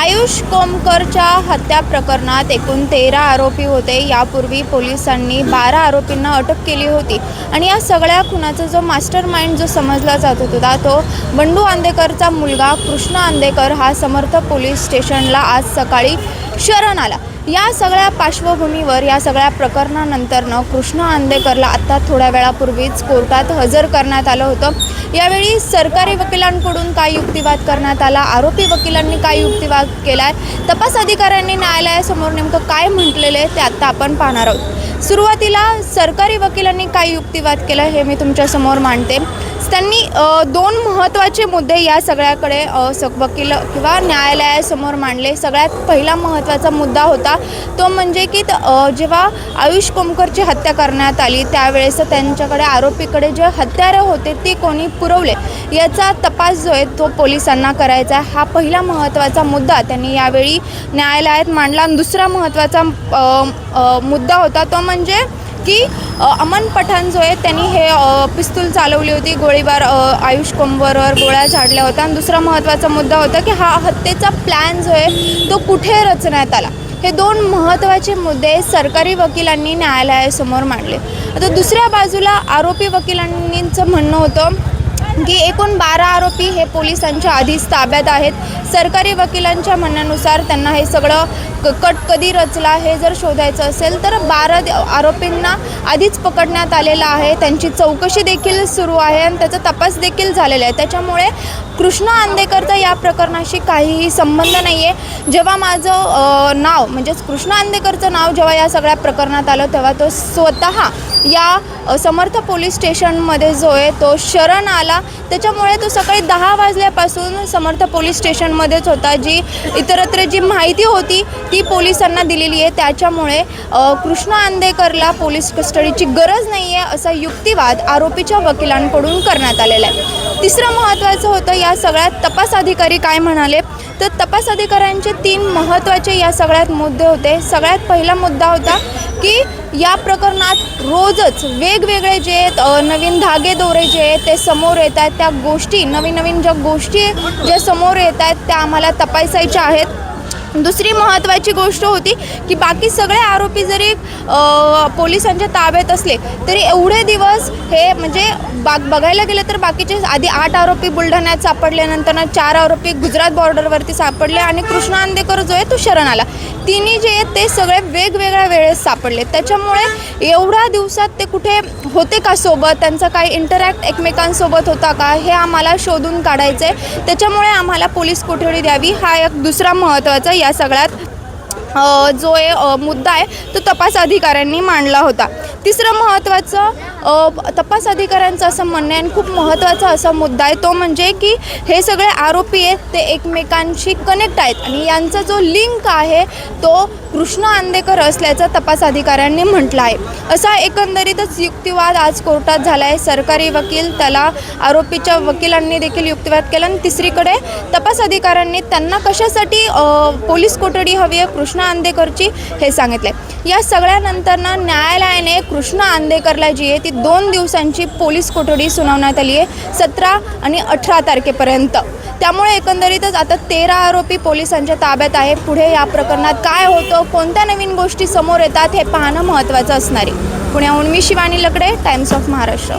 आयुष कोमकरच्या हत्या प्रकरणात एकूण तेरा आरोपी होते. यापूर्वी पोलिसांनी बारा आरोपींना अटक केली होती आणि या सगळ्या खुनाचा जो मास्टर माइंड जो समजला जात होता तो बंडू आंदेकरचा मुलगा कृष्ण आंदेकर हा समर्थ पोलीस स्टेशनला आज सकाळी शरण आला. या सगळ्या पार्श्वभूमीवर या सगळ्या प्रकरणानंतरनं कृष्ण आंदेकरला आत्ता थोड्या वेळापूर्वीच कोर्टात हजर करण्यात आलं होतं. यावेळी सरकारी वकिलांकडून काय युक्तिवाद करण्यात आला. आरोपी वकिलांनी काय युक्तिवाद आहे तपास अधिकाऱ्यांनी न्यायालयासमोर नेमकं काय म्हटलेलं आहे ते आत्ता आपण पाहणार आहोत. सुरुवातीला सरकारी वकिलांनी काय युक्तिवाद केला हे मी तुमच्यासमोर मांडते. त्यांनी दोन महत्त्वाचे मुद्दे या सगळ्याकडे स वकील किंवा न्यायालयासमोर मांडले. सगळ्यात पहिला महत्त्वाचा मुद्दा होता तो म्हणजे की जेव्हा आयुष कोमकरची हत्या करण्यात आली त्यावेळेस त्यांच्याकडे आरोपीकडे जे हत्यारं होते ते कोणी पुरवले? याचा तपास जो आहे तो पोलिसांना करायचा आहे. हा पहिला महत्त्वाचा मुद्दा त्यांनी यावेळी न्यायालयात मांडला. आणि दुसरा महत्त्वाचा मुद्दा होता तो म्हणजे की अमन पठाण जो आहे त्यांनी हे पिस्तूल चालवली होती गोळीबार आयुष कोंबरवर गोळ्या झाडल्या होत्या. आणि दुसरा महत्त्वाचा मुद्दा होता की हा हत्येचा प्लॅन जो आहे तो कुठे रचण्यात आला? हे दोन महत्त्वाचे मुद्दे सरकारी वकिलांनी न्यायालयासमोर मांडले. आता दुसऱ्या बाजूला आरोपी वकिलांचं म्हणणं होतं की एकूण बारा आरोपी हे पोलिसांच्या आधीच ताब्यात आहेत. सरकारी वकिलांच्या म्हणण्यानुसार त्यांना हे सगळं क कट कधी रचला हे जर शोधायचं असेल तर बारा द- आरोपींना आधीच पकडण्यात आलेलं आहे. त्यांची चौकशी देखील सुरू आहे आणि त्याचा तपास देखील झालेला आहे. त्याच्यामुळे कृष्ण आंदेकरचा या प्रकरणाशी काहीही संबंध नाही आहे जेव्हा माझं नाव म्हणजेच कृष्ण आंदेकरचं नाव जेव्हा या सगळ्या प्रकरणात आलं तेव्हा तो स्वतः या समर्थ पोलीस स्टेशनमध्ये जो आहे तो शरण आला. त्याच्यामुळे तो सकाळी दहा वाजल्यापासून समर्थ पोलीस स्टेशनमध्येच होता जी इतरत्र जी माहिती होती ती पोलिसांना दिलेली आहे. त्याच्यामुळे कृष्ण आंदेकरला पोलीस कस्टडीची गरज नाही आहे असा युक्तिवाद आरोपीच्या वकिलांकडून करण्यात आलेला आहे. तिसरं महत्त्वाचं होतं या या सगळ्यात तपास अधिकारी काय म्हणाले तर तपास अधिकाऱ्यांचे तीन महत्त्वाचे या सगळ्यात मुद्दे होते. सगळ्यात पहिला मुद्दा होता की या प्रकरणात रोजच वेगवेगळे जे आहेत, नवीन धागे दोरे जे आहेत ते समोर येत आहेत. त्या गोष्टी नवीन नवीन ज्या गोष्टी ज्या समोर येत आहेत त्या आम्हाला तपासायच्या आहेत. दुसरी महत्त्वाची गोष्ट होती की बाकी सगळे आरोपी जरी पोलिसांच्या ताब्यात असले तरी एवढे दिवस हे म्हणजे बा बघायला गेलं तर बाकीचे आधी आठ आरोपी बुलढाण्यात सापडल्यानंतर चार आरोपी गुजरात बॉर्डरवरती सापडले आणि कृष्ण आंदेकर जो आहे तो शरण आला. तिन्ही जे आहेत ते सगळे वेगवेगळ्या वेळेस सापडले. त्याच्यामुळे एवढ्या दिवसात ते कुठे होते का सोबत? त्यांचा काही इंटरॅक्ट एकमेकांसोबत होता का? हे आम्हाला शोधून काढायचं आहे त्याच्यामुळे आम्हाला पोलीस कोठडी द्यावी. हा एक दुसरा महत्त्वाचा या सगळ्यात जो आहे मुद्दा आहे तो तपास अधिकाऱ्यांनी मांडला होता. तिसरं महत्त्वाचं तपास अधिकाऱ्यांचं असं म्हणणं आहे आणि खूप महत्त्वाचा असा मुद्दा आहे तो म्हणजे की हे सगळे आरोपी आहेत ते एकमेकांशी कनेक्ट आहेत आणि यांचा जो लिंक आहे तो कृष्ण आंदेकर असल्याचं तपास अधिकाऱ्यांनी म्हटलं आहे. असा एकंदरीतच युक्तिवाद आज कोर्टात झाला आहे सरकारी वकील त्याला आरोपीच्या वकिलांनी देखील युक्तिवाद केला आणि तिसरीकडे तपास अधिकाऱ्यांनी त्यांना कशासाठी पोलीस कोठडी हवी आहे कृष्ण आंदेकरची हे सांगितले या सगळ्यानंतरनं न्यायालयाने कृष्ण आंदेकरला जी आहे ती दोन दिवसांची पोलीस कोठडी सुनावण्यात आली आहे सतरा आणि अठरा तारखेपर्यंत. त्यामुळे एकंदरीतच आता तेरा आरोपी पोलिसांच्या ताब्यात आहे पुढे या प्रकरणात काय होतं कोणत्या नवीन गोष्टी समोर येतात हे पाहणं महत्त्वाचं असणार आहे. पुण्याहून मी शिवानी लकडे टाइम्स ऑफ महाराष्ट्र